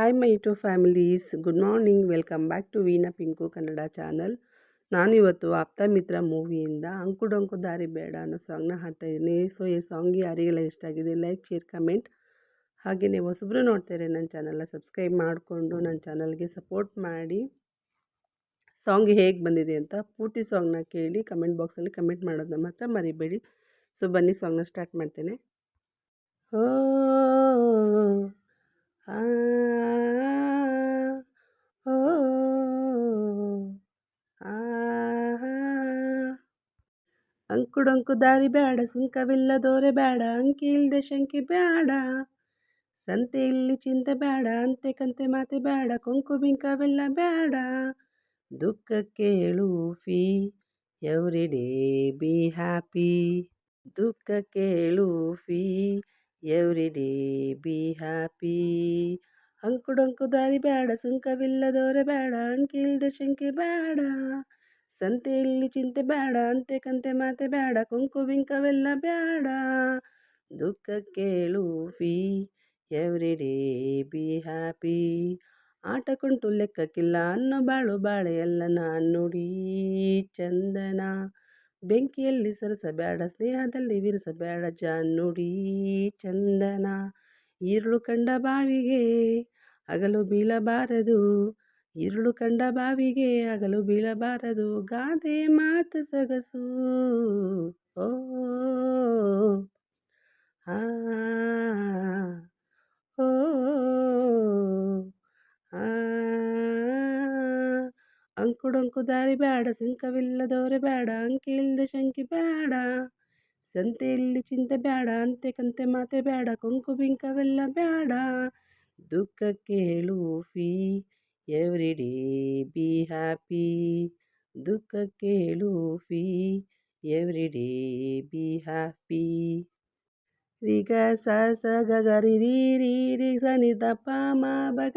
Hi my to families good morning welcome back to Veena Pinku Kannada channel ನಾನಿವತ್ತು ಆಪ್ತ ಮಿತ್ರ ಮೂವಿಯಿಂದ ಅಂಕು ಡೊಂಕು ದಾರಿ ಬೇಡ ಅನ್ನೋ ಸಾಂಗ್ನ ಹಾಡ್ತಾ ಇದ್ದೀನಿ. ಸೊ ಈ ಸಾಂಗ್ ಯಾರಿಗೆಲ್ಲ ಇಷ್ಟ ಆಗಿದೆ ಲೈಕ್ ಶೇರ್ ಕಮೆಂಟ್ ಹಾಗೆಯೇ ಹೊಸಬ್ರು ನೋಡ್ತಾರೆ ನನ್ನ ಚಾನಲ್ನ ಸಬ್ಸ್ಕ್ರೈಬ್ ಮಾಡಿಕೊಂಡು ನನ್ನ ಚಾನಲ್ಗೆ ಸಪೋರ್ಟ್ ಮಾಡಿ. ಸಾಂಗ್ ಹೇಗೆ ಬಂದಿದೆ ಅಂತ ಪೂರ್ತಿ ಸಾಂಗ್ನ ಕೇಳಿ ಕಮೆಂಟ್ ಬಾಕ್ಸಲ್ಲಿ ಕಮೆಂಟ್ ಮಾಡೋದನ್ನ ಮಾತ್ರ ಮರಿಬೇಡಿ. ಸೊ ಬನ್ನಿ ಸಾಂಗ್ನ ಸ್ಟಾರ್ಟ್ ಮಾಡ್ತೇನೆ. ಓ ಅಂಕುಡೊಂಕು ದಾರಿ ಬೇಡ ಸುಂಕವಿಲ್ಲದೋರೆ ಬೇಡ ಅಂಕಿ ಇಲ್ಲದೆ ಶಂಕೆ ಬೇಡ ಸಂತೆ ಇಲ್ಲಿ ಚಿಂತೆ ಬೇಡ ಅಂತೆ ಕಂತೆ ಮಾತೆ ಬೇಡ ಕೊಂಕು ಬಿಂಕವೆಲ್ಲ ಬೇಡ ದುಃಖ ಕೇಳು ಫೀ ಎವ್ರಿ ಡೇ ಬಿ ಹ್ಯಾಪಿ. ದುಃಖ ಕೇಳು ಫೀ ಎವ್ರಿ ಡೇ ಬಿ ಹ್ಯಾಪಿ ಅಂಕುಡೊಂಕು ದಾರಿ ಬೇಡ ಸುಂಕವಿಲ್ಲದವರೆ ಬೇಡ ಅಂಕಿಲ್ದೆ ಶಂಕೆ ಬೇಡ ಸಂತೆಯಲ್ಲಿ ಚಿಂತೆ ಬೇಡ ಅಂತೆ ಕಂತೆ ಮಾತೆ ಬೇಡ ಕುಂಕು ಬಿಂಕವೆಲ್ಲ ಬೇಡ ದುಃಖ ಕೇಳು ಫೀ, ಎವ್ರಿ ಡೇ ಬಿ ಹ್ಯಾಪಿ. ಆಟ ಕುಂಟು ಲೆಕ್ಕಕ್ಕಿಲ್ಲ, ಅನ್ನೋ ಬಾಳು ಬಾಳೆ ಎಲ್ಲ ನಾನು ನೋಡಿ ಚಂದನ. ಬೆಂಕಿಯಲ್ಲಿ ಸರಸಬೇಡ, ಸ್ನೇಹದಲ್ಲಿ ವಿರಸಬೇಡ ಜಾನುಡಿ ಚಂದನ ಈರುಳು ಕಂಡ ಬಾವಿಗೆ ಹಗಲು ಬೀಳಬಾರದು ಈರುಳು ಕಂಡ ಬಾವಿಗೆ ಹಗಲು ಬೀಳಬಾರದು, ಗಾದೆ ಮಾತು ಸೊಗಸು, ಓ, ಆ ಓ ಆ ಅಂಕುಡೊಂಕು ದಾರಿ ಬೇಡ, ಸುಂಕವಿಲ್ಲದವರೆ ಬೇಡ ಅಂಕಿ ಇಲ್ಲದೆ ಶಂಕಿ ಬೇಡ, ಸಂತೆಯಲ್ಲಿ ಚಿಂತೆ ಬೇಡ, ಅಂತೆ ಕಂತೆ ಮಾತೆ ಬೇಡ, ಕೊಂಕು ಬಿಂಕವೆಲ್ಲ ಬೇಡ. ದುಃಖ ಕೇಳು ಫೀ ಎವ್ರಿ ಡೇ ಬಿ ಹ್ಯಾಪಿ. ದುಃಖ ಕೇಳು ಫೀ ಎವ್ರಿ ಡೇ ಬಿ ಹ್ಯಾಪಿ. ರಿಗ ಸ ಸ ಗ ಗ ರಿ ರಿ ರಿ ಸ ಬ ಗ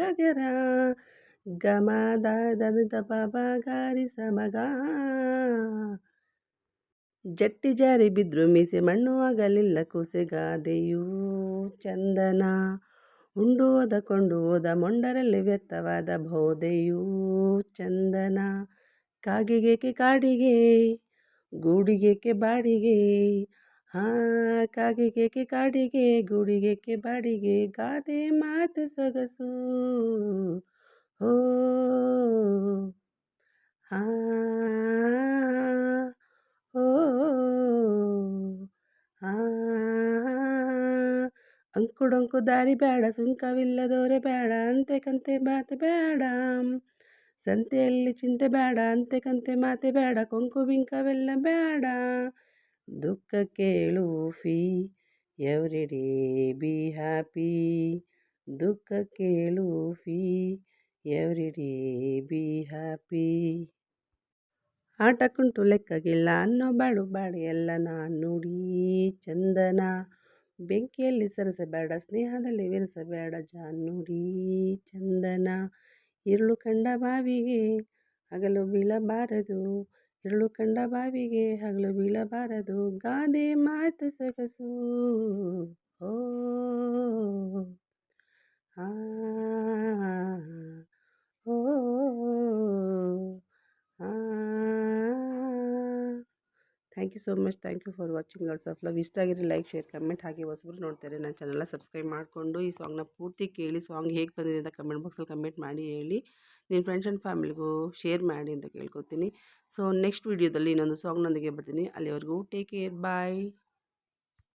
ಗ ಸಮಗ ದ ದ ದ ಪ ಬ ಗ ರಿ ಸ ಜಟ್ಟಿ ಜಾರಿ ಬಿದ್ರು ಮೀಸೆ ಮಣ್ಣು ಆಗಲಿಲ್ಲ ಕುಸೆಗಾದೆಯೂ ಚಂದನ. ಉಂಡು ಹೋದ ಕೊಂಡು ಹೋದ ಮೊಂಡರಲ್ಲಿ ವ್ಯರ್ಥವಾದ ಬೋಧೆಯೂ ಚಂದನ. ಕಾಗಿಗೆಕೆ ಕಾಡಿಗೆ, ಗೂಡಿಗೆಕೆ ಬಾಡಿಗೆ. ಹಾ, ಕಾಗಿಗೆಕೆ ಕಾಡಿಗೆ, ಗೂಡಿಗೆಕೆ ಬಾಡಿಗೆ. ಗಾದೆ ಮಾತು ಸೊಗಸು. ಓ ಹಾ ಓ ಆ ಅಂಕುಡೊಂಕು ದಾರಿ ಬೇಡ, ಸುಂಕವಿಲ್ಲದೋರೆ ಬೇಡ, ಅಂತೆ ಕಂತೆ ಮಾತೆ ಬೇಡ. ಸಂತೆಯಲ್ಲಿ ಚಿಂತೆ ಬೇಡ, ಅಂತೆ ಕಂತೆ ಮಾತೆ ಬೇಡ, ಕೊಂಕು ಬಿಂಕವೆಲ್ಲ ಬೇಡ. ದುಃಖ ಕೇಳು ಫೀ ಎವ್ರಿ ಡೇ ಬಿ ಹ್ಯಾಪಿ. ದುಃಖ ಕೇಳು ಫೀ ಎವ್ರಿ ಡೇ ಬಿ ಹ್ಯಾಪಿ. ಆಟಕ್ಕುಂಟು ಲೆಕ್ಕಗಿಲ್ಲ ಅನ್ನೋ ಬಾಡು ಬಾಡು ಎಲ್ಲ ನಾನು ನೋಡಿ ಚಂದನ. ಬೆಂಕಿಯಲ್ಲಿ ಸರಸಬೇಡ, ಸ್ನೇಹದಲ್ಲಿ ವಿರಸಬೇಡ ಜಾನುಡಿ ಚಂದನ. ಇರುಳು ಕಂಡ ಬಾವಿಗೆ ಹಗಲು ಬೀಳಬಾರದು, ಇರುಳು ಕಂಡ ಬಾವಿಗೆ ಹಗಲು ಬೀಳಬಾರದು. ಗಾದೆ ಮಾತು ಸೊಗಸು ಓ ಆ. Thank you so much thank you for watching lots of love ಇಷ್ಟ ಆಗಿರೋ ಲೈಕ್ ಶೇರ್ ಕಮೆಂಟ್ ಹಾಗೆ ಹೊಸಬ್ರು ನೋಡ್ತಾರೆ. ನನ್ನ ಚಾನಲ್ನ ಸಬ್ಸ್ಕ್ರೈಬ್ ಮಾಡಿಕೊಂಡು ಈ ಸಾಂಗ್ನ ಪೂರ್ತಿ ಕೇಳಿ ಸಾಂಗ್ ಹೇಗೆ ಬಂದಿದೆ ಅಂತ ಕಮೆಂಟ್ ಬಾಕ್ಸಲ್ಲಿ ಕಮೆಂಟ್ ಮಾಡಿ, ಹೇಳಿ. ನಿಮ್ಮ ಫ್ರೆಂಡ್ಸ್ ಆ್ಯಂಡ್ ಫ್ಯಾಮಿಲಿಗೂ ಶೇರ್ ಮಾಡಿ ಅಂತ ಕೇಳ್ಕೊತೀನಿ. ಸೊ ನೆಕ್ಸ್ಟ್ ವೀಡಿಯೋದಲ್ಲಿ ಇನ್ನೊಂದು ಸಾಂಗ್ನೊಂದಿಗೆ ಬರ್ತೀನಿ. ಅಲ್ಲಿವರೆಗೂ ಟೇಕ್ ಕೇರ್ ಬಾಯ್